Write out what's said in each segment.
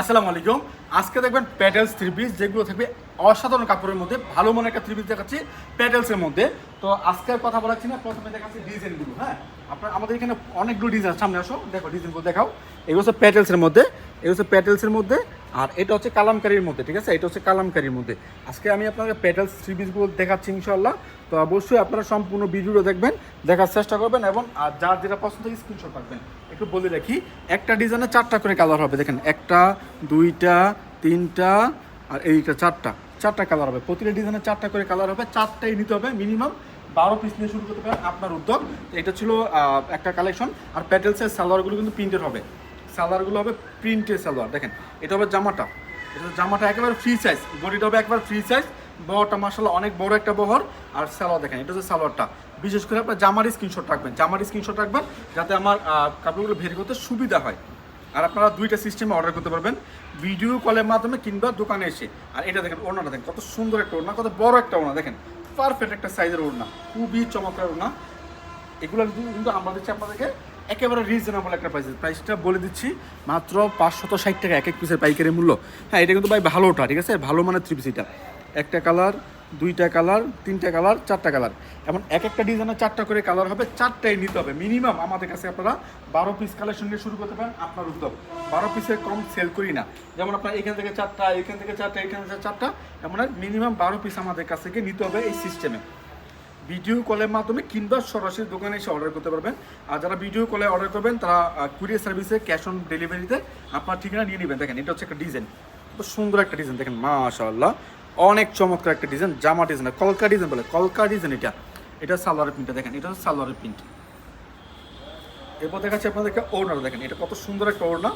আসসালামু আলাইকুম। আজকে দেখবেন প্যাটেলস থ্রি পিস যেগুলো থাকবে অসাধারণ কাপড়ের মধ্যে, ভালো মনে একটা থ্রি পিস দেখাচ্ছি প্যাটেলসের মধ্যে। তো আজকে কথা বলাচ্ছি না, প্রথমে দেখাচ্ছি ডিজাইনগুলো হ্যাঁ? আপনার আমাদের এখানে অনেকগুলো ডিজাইন সামনে আসো, দেখো ডিজাইনগুলো দেখাও। এগুলো হচ্ছে প্যাটেলসের মধ্যে। এগুলো হচ্ছে প্যাটেলসের মধ্যে, আর এটা হচ্ছে কালামকারির মধ্যে, ঠিক আছে? এটা হচ্ছে কালামকারির মধ্যে। আজকে আমি আপনাকে প্যাটেলস থ্রি পিসগুলো দেখাচ্ছি ইনশাল্লাহ তো অবশ্যই আপনারা সম্পূর্ণ ভিডিওটা দেখবেন, দেখার চেষ্টা করবেন এবং, আর যার যেটা পছন্দ স্ক্রিনশট রাখবেন একটু বলে রাখি, একটা ডিজাইনে চারটা করে কালার হবে, দেখেন। একটা, দুইটা, তিনটা, আর এইটা চারটা। চারটা কালার হবে। প্রতিটা ডিজাইনে চারটা করে কালার হবে, চারটাই নিতে হবে মিনিমাম বারো পিস নিয়ে শুরু করতে পারেন আপনার উদ্যোগ। এটা ছিল একটা কালেকশন আর প্যাটেলসের সালোয়ারগুলো কিন্তু প্রিন্টের হবে। সালোয়ারগুলো হবে প্রিন্টের সালোয়ার। দেখেন, এটা হবে জামাটা। এটা জামাটা একেবারে ফ্রি সাইজ বডিটা হবে একবার ফ্রি সাইজ বহরটা মাসাল্লাহ অনেক বড় একটা বহর। আর সালোয়ার দেখেন, এটা হচ্ছে সালোয়ারটা। বিশেষ করে আপনার জামার স্ক্রিনশট রাখবেন। জামার স্ক্রিনশট রাখবেন, যাতে আমার কাপড়গুলো ভেরি করতে সুবিধা হয়। আর আপনারা দুইটা সিস্টেমে অর্ডার করতে পারবেন। ভিডিও কলের মাধ্যমে কিংবা দোকানে এসে। আর এটা দেখেন, ওড়নাটা দেখেন, কত সুন্দর একটা ওড়না, কত বড় একটা ওড়না। দেখেন পারফেক্ট একটা সাইজের ওড়না। খুবই চমৎকার ওড়না। এগুলো কিন্তু আমরা দিচ্ছি আপনাদেরকে একেবারে রিজনেবল একটা প্রাইস প্রাইসটা বলে দিচ্ছি, মাত্র পাঁচশত ষাট টাকা এক এক পিসের পাইকারি মূল্য। হ্যাঁ এটা কিন্তু ভাই ভালোটা, ঠিক আছে? ভালো মানে থ্রি পিস এটা। একটা কালার দুইটা কালার তিনটা কালার চারটা কালার এমন এক একটা ডিজাইনের চারটা করে কালার হবে, চারটাই নিতে হবে। মিনিমাম আমাদের কাছে আপনারা বারো পিস কালেকশন নিয়ে শুরু করতে পারেন, আপনার উদ্যোগ। বারো পিসের কম সেল করি না। যেমন আপনার এখান থেকে চারটা, এখান থেকে চারটা, এখান থেকে চারটা, এমন মিনিমাম বারো পিস আমাদের কাছ থেকে নিতে হবে এই সিস্টেমে ভিডিও কলের মাধ্যমে কিংবা সরাসরি দোকানে এসে অর্ডার করতে পারবেন। আর যারা ভিডিও কলে অর্ডার করবেন, তারা কুরিয়ার সার্ভিসে ক্যাশ অন ডেলিভারিতে আপনার ঠিকানা নিয়ে নেবেন। দেখেন, এটা হচ্ছে একটা ডিজাইন খুব সুন্দর একটা ডিজাইন দেখেন, মাশাআল্লাহ। অনেক চমৎকার একটা ডিজাইন জামা ডিজাইন কলকা ডিজাইন বলে, কলকা ডিজাইন এটা। এটা সালোয়ারের প্রিন্টটা দেখেন, এটা হচ্ছে সালোয়ারের প্রিন্ট এরপর দেখাচ্ছি আপনাদেরকে ওড়নাটা দেখেন, এটা কত সুন্দর একটা ওড়না।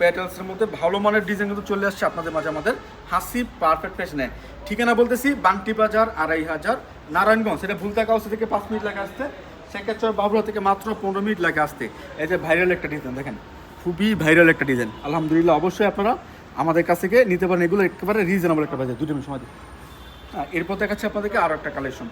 প্যাটেলসের মধ্যে ভালো মানের ডিজাইন কিন্তু চলে আসছে আপনাদের মাঝে আমাদের। হাসি পারফেক্ট ফ্যাশনে ঠিকানা বলতেছি বাংটি বাজার আড়াই হাজার। নারায়ণগঞ্জ সেটা ভুলতা কাউসে থেকে পাঁচ মিনিট লাগে আসতে সেক্ষেত্রে বাবুরা থেকে মাত্র পনেরো মিনিট লাগে আসতে এই যে ভাইরাল একটা ডিজাইন দেখেন খুবই ভাইরাল একটা ডিজাইন আলহামদুলিল্লাহ অবশ্যই আপনারা আমাদের কাছ থেকে নিতে পারেন। এগুলো একেবারে রিজনেবল একটা বাজার দুটো সময়। হ্যাঁ এরপর দেখাচ্ছি আপনাদেরকে আরও একটা কালেকশন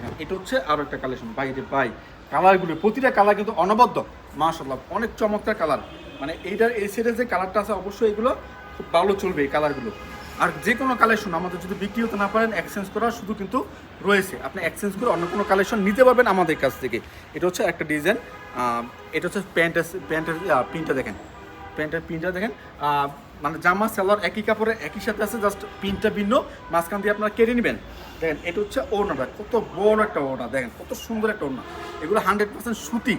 হ্যাঁ, এটা হচ্ছে আরও একটা কালেকশন বাইরে বাই কালারগুলো প্রতিটা কালার কিন্তু অনবদ্য। মাশাল্লাহ অনেক চমৎকার কালার মানে এইটার এই সেটের যে কালারটা আছে অবশ্যই এগুলো খুব ভালো চলবে এই কালারগুলো আর যে কোনো কালেকশন আমাদের যদি বিক্রি হতে না পারেন এক্সচেঞ্জ করার শুধু কিন্তু রয়েছে। আপনি এক্সচেঞ্জ করে অন্য কোনো কালেকশন নিতে পারবেন আমাদের কাছ থেকে। এটা হচ্ছে একটা ডিজাইন এটা হচ্ছে প্যান্টের প্যান্টের প্রিন্টটা দেখেন। প্যান্টের প্রিন্টটা দেখেন মানে জামা, সালোয়ার একই কাপড়ে একই সাথে আছে জাস্ট প্রিন্টটা ভিন্ন, মাঝখান দিয়ে আপনারা কেড়ে নেবেন। দেখেন, এটা হচ্ছে ওড়নাটা কত বড় একটা ওড়না, দেখেন, কত সুন্দর একটা ওড়না। এগুলো হান্ড্রেড পার্সেন্ট সুতি।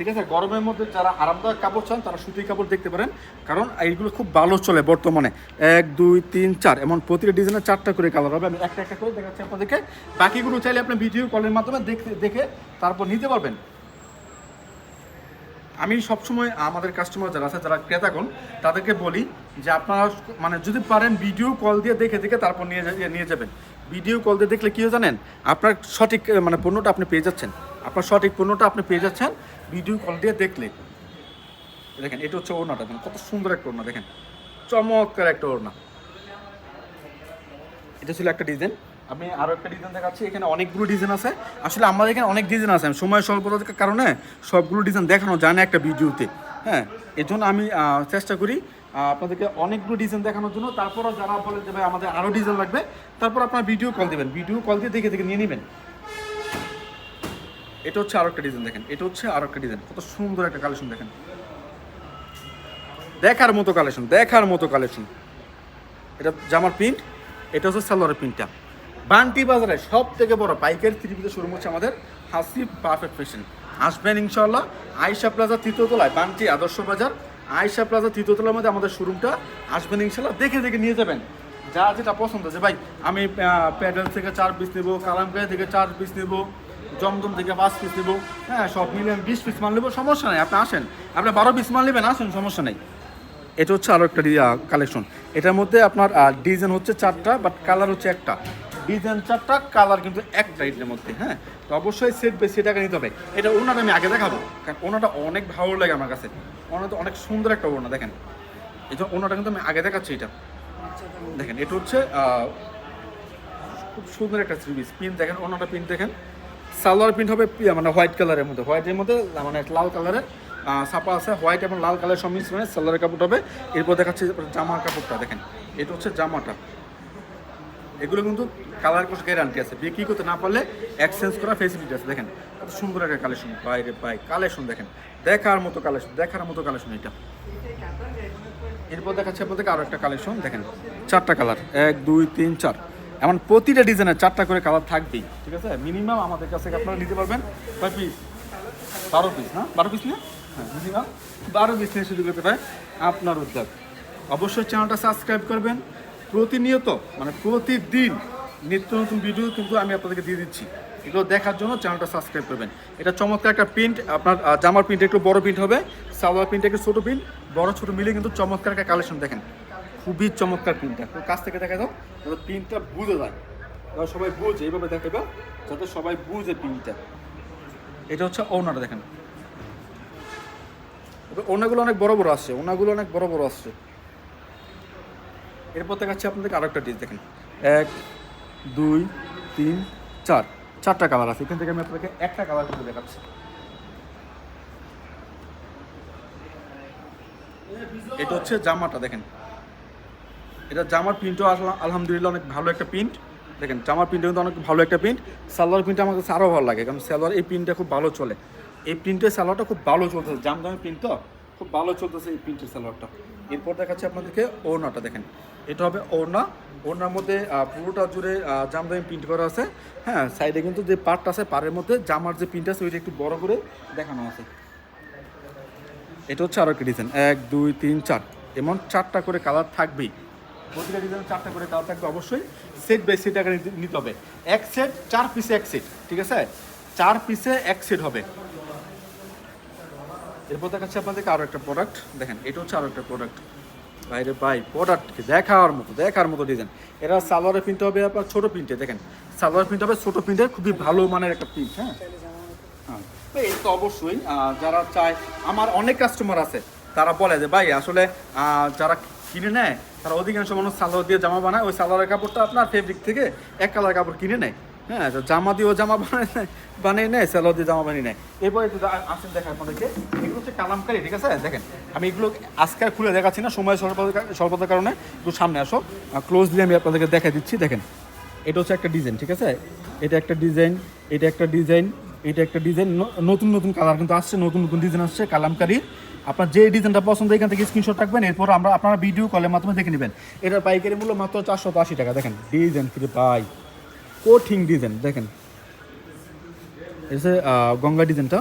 ঠিক আছে? গরমের মধ্যে যারা আরামদায়ক কাপড় চান, তারা সুতির কাপড় দেখতে পারেন। কারণ এইগুলো খুব ভালো চলে বর্তমানে। এক, দুই, তিন, চার, এমন প্রতিটা ডিজাইনের চারটা করে কালার হবে। আমি একটা একটা করে দেখাচ্ছি আপনাদেরকে। বাকিগুলো চাইলে আপনি ভিডিও কলের মাধ্যমে দেখতে, দেখে তারপর নিতে পারবেন। আমি সবসময় আমাদের কাস্টমার যারা আছে, যারা ক্রেতাগণ, তাদেরকে বলি যে আপনারা মানে যদি পারেন ভিডিও কল দিয়ে দেখে দেখে তারপর নিয়ে নিয়ে যাবেন। ভিডিও কল দিয়ে দেখলে কী জানেন? আপনার সঠিক মানে পণ্যটা আপনি পেয়ে যাচ্ছেন। আপনার সঠিক পণ্যটা আপনি পেয়ে যাচ্ছেন। ভিডিও কল দিয়ে দেখলে। দেখেন, এটা হচ্ছে ওড়নাটা। দেখেন, কত সুন্দর একটা ওড়না, দেখেন। চমৎকার একটা ওড়না। এটা ছিল একটা ডিজাইন। আমি আরও একটা ডিজাইন দেখাচ্ছি। এখানে অনেকগুলো ডিজাইন আছে। আসলে আমাদের এখানে অনেক ডিজাইন আছে। সময় স্বল্পতার কারণে সবগুলো ডিজাইন দেখানো যায় না একটা ভিডিওতে। হ্যাঁ এর জন্য আমি চেষ্টা করি আপনাদেরকে অনেকগুলো ডিজাইন দেখানোর জন্য। তারপরও যারা বলেন যে, ভাই, আমাদের আরও ডিজাইন লাগবে, তারপর আপনার ভিডিও কল দেবেন। ভিডিও কল দিয়ে দেখে দেখে নিয়ে নেবেন। এটা হচ্ছে আরও একটা ডিজাইন দেখেন, এটা হচ্ছে আরও একটা ডিজাইন কত সুন্দর একটা কালেকশন দেখেন। দেখার মতো কালেকশন দেখার মতো কালেকশন এটা জামার প্রিন্ট এটা হচ্ছে সালোয়ারের প্রিন্টটা বান্টি বাজারে সব থেকে বড় পাইকারি ত্রিপিতে শোরুম হচ্ছে আমাদের হাসি পারফেক্ট ফ্যাশন আসবেন ইনশাল্লাহ আয়সা প্লাজা তৃতীয়তলায় বান্টি আদর্শ বাজার আয়সা প্লাজা তৃতীয়তলার মধ্যে আমাদের শোরুমটা আসবেন ইনশাল্লাহ দেখে দেখে নিয়ে যাবেন। যা যেটা পছন্দ, যে ভাই, আমি প্যাডেল থেকে চার পিস নেব কালামকাই থেকে চার পিস নেব জমজম থেকে পাঁচ পিস নেব। হ্যাঁ সব মিলে আমি বিশ পিস মাল নেব, সমস্যা নেই, আপনি আসেন। আপনি বারো পিস মাল নেবেন, আসেন, সমস্যা নেই। এটা হচ্ছে আরও একটা কালেকশন এটার মধ্যে আপনার ডিজাইন হচ্ছে চারটা বাট কালার হচ্ছে একটা। ডিজাইন চারটা কালার কিন্তু একটা এটার মধ্যে হ্যাঁ? তো অবশ্যই সেট বেশি টাকা নিতে হবে। এটা ওনাটা আমি আগে দেখাবো, কারণ ওনাটা অনেক ভালো লাগে আমার কাছে। ওনাটা অনেক সুন্দর একটা ওনা দেখেন। এই জন্য ওনাটা কিন্তু আমি আগে দেখাচ্ছি এটা। দেখেন, এটা হচ্ছে খুব সুন্দর একটা থ্রি পিস পিন দেখেন ওনাটা পিন দেখেন। সালোয়ার প্রিন্ট হবে মানে হোয়াইট কালারের মধ্যে। হোয়াইটের মধ্যে মানে লাল কালারের ছাপা আছে। হোয়াইট এবং লাল কালার সংমিশ্রণে সালোয়ারের কাপড় হবে। এরপর দেখাচ্ছি জামার কাপড়টা, দেখেন। এটা হচ্ছে জামাটা। এগুলো কিন্তু কালার কোর্স গ্যারান্টি আছে। বিক্রি করতে না পারলে এক্সচেঞ্জ করা ফেসিলিটি আছে। দেখেন, কত সুন্দর একটা কালেকশন বাইরে বাই কালেকশন দেখেন। দেখার মতো কালেকশন দেখার মতো কালেকশন এটা। এরপর দেখাচ্ছে আপনাদেরকে আরও একটা কালেকশন দেখেন। চারটা কালার এক, দুই, তিন, চার। এমন প্রতিটা ডিজাইনের চারটা করে কালার থাকবেই, ঠিক আছে? মিনিমাম আমাদের কাছ আপনারা নিতে পারবেন। কয় পিস বারো পিস না? বারো পিস না হ্যাঁ মিনিমাম বারো পিস নিয়ে শুরু করতে পারে আপনার উদ্যোগ। অবশ্যই চ্যানেলটা সাবস্ক্রাইব করবেন। প্রতিনিয়ত মানে প্রতিদিন নিত্য নতুন ভিডিও কিন্তু আমি আপনাদেরকে দিয়ে দিচ্ছি। এগুলো দেখার জন্য চ্যানেলটা সাবস্ক্রাইব করবেন। এটা চমৎকার একটা প্রিন্ট আপনার জামার প্রিন্ট একটু বড় প্রিন্ট হবে, সালোয়ার প্রিন্ট একটু ছোটো প্রিন্ট বড় ছোটো মিলে কিন্তু চমৎকার একটা কালেকশন দেখেন। খুবই চমৎকার প্রিন্টটা কাছ থেকে দেখা দাও যাতে প্রিন্টটা বুঝে যায়। সবাই বুঝে, এইভাবে দেখাবে যাতে সবাই বুঝে প্রিন্টটা এটা হচ্ছে ওনাটা দেখেন। ওনাগুলো অনেক বড় বড় আসছে ওনাগুলো অনেক বড় বড় আসছে। এরপর দেখাচ্ছি আপনাদেরকে আরও একটা ডিশ, দেখেন। এক, দুই, তিন, চার। চারটা কালার আছে, এখান থেকে আমি আপনাদেরকে একটা কালার করে দেখাচ্ছি। এটা হচ্ছে জামাটা, দেখেন। এটা জামার প্রিন্টও আলহামদুলিল্লাহ অনেক ভালো একটা প্রিন্ট দেখেন জামার প্রিন্টও কিন্তু অনেক ভালো একটা প্রিন্ট সালোয়ার প্রিন্ট আমার কাছে আরও ভালো লাগে কারণ সালোয়ার এই প্রিন্টটা খুব ভালো চলে। এই প্রিন্টের সালোয়ারটা খুব ভালো চলতেছে। জাম দামের প্রিন্ট তো? খুব ভালো চলতেছে এই প্রিন্টের সালোয়ারটা। এরপর দেখাচ্ছি আপনাদেরকে ওড়নাটা দেখেন। এটা হবে ওড়না। ওড়নার মধ্যে পুরোটা জুড়ে আহ, জামদানি প্রিন্ট করা আছে। হ্যাঁ সাইডে কিন্তু যে পার্টটা আছে পাড়ের মধ্যে জামার যে প্রিন্ট আছে ওইটা একটু বড় করে দেখানো আছে। এটা হচ্ছে আরও একটা ডিজাইন এক দুই তিন চার। এমন চারটা করে কালার থাকবেই। প্রতিটা ডিজাইন চারটা করে কালার থাকবে অবশ্যই সেট বাই সেট আকারে নিতে- হবে। এক সেট চার পিসে এক সেট ঠিক আছে? চার পিসে এক সেট হবে। এরপর দেখাচ্ছি আপনাদেরকে আরও একটা প্রোডাক্ট দেখেন, এটা হচ্ছে আরও একটা প্রোডাক্ট বাইরে বাই প্রোডাক্ট দেখার মতো দেখার মতো ডিজাইন এরা সালোয়ারের প্রিন্ট হবে আপনার ছোটো প্রিন্টে দেখেন। সালোয়ার প্রিন্ট হবে ছোটো প্রিন্টের খুবই ভালো মানের একটা প্রিন্ট হ্যাঁ? হ্যাঁ। এই তো অবশ্যই যারা চায়, আমার অনেক কাস্টমার আছে, তারা বলে যে, ভাই, আসলে যারা কিনে নেয় তারা অধিকাংশ মানুষ সালোয়ার দিয়ে জামা বানায়। ওই সালোয়ারের কাপড়টা আপনার ফেব্রিক থেকে এক কালার কাপড় কিনে নেয়। হ্যাঁ জামা দিয়েও জামা বানায় নেয়, বানিয়ে নেয়, সালোয়ার দিয়ে জামা বানিয়ে নেয়। এরপরে আসেন দেখা আপনাদেরকে। এগুলো হচ্ছে কালামকারি, ঠিক আছে? দেখেন, আমি এগুলো আজকে খুলে দেখাচ্ছি না, সময় স্বল্পতার স্বল্পতার কারণে। একটু সামনে আসো। ক্লোজ দিয়ে আমি আপনাদেরকে দেখা দিচ্ছি, দেখেন। এটা হচ্ছে একটা ডিজাইন ঠিক আছে? এটা একটা ডিজাইন এটা একটা ডিজাইন এটা একটা ডিজাইন নতুন নতুন কালার কিন্তু আসছে, নতুন নতুন ডিজাইন আসছে, কালামকারি। আপনার যে ডিজাইনটা পছন্দ, এখান থেকে স্ক্রিনশট রাখবেন, এরপর আমরা আপনারা ভিডিও কলের মাধ্যমে দেখে নেবেন। এটার পাইকারি মূল্য মাত্র চারশো আশি টাকা, দেখেন ডিজাইন ফিরে পাই। কঠিন ডিজাইন দেখেন। এটা গঙ্গা ডিজাইনটা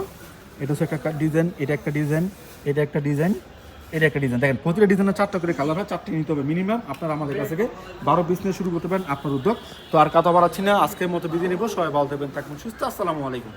এটা হচ্ছে একটা ডিজাইন এটা একটা ডিজাইন এটা একটা ডিজাইন এটা একটা ডিজাইন দেখেন, প্রতিটা ডিজাইনের চারটা করে কালার হয়, চারটে নিতে হবে মিনিমাম আপনারা আমাদের কাছ থেকে বারো বিজনেস শুরু করতে পারেন আপনার উদ্যোগ। তো আর কথা বাড়াচ্ছি না, আজকের মতো বিদায় নিব। সবাই ভালো থাকবেন থাকবেন, সুস্থ। আসসালামু আলাইকুম।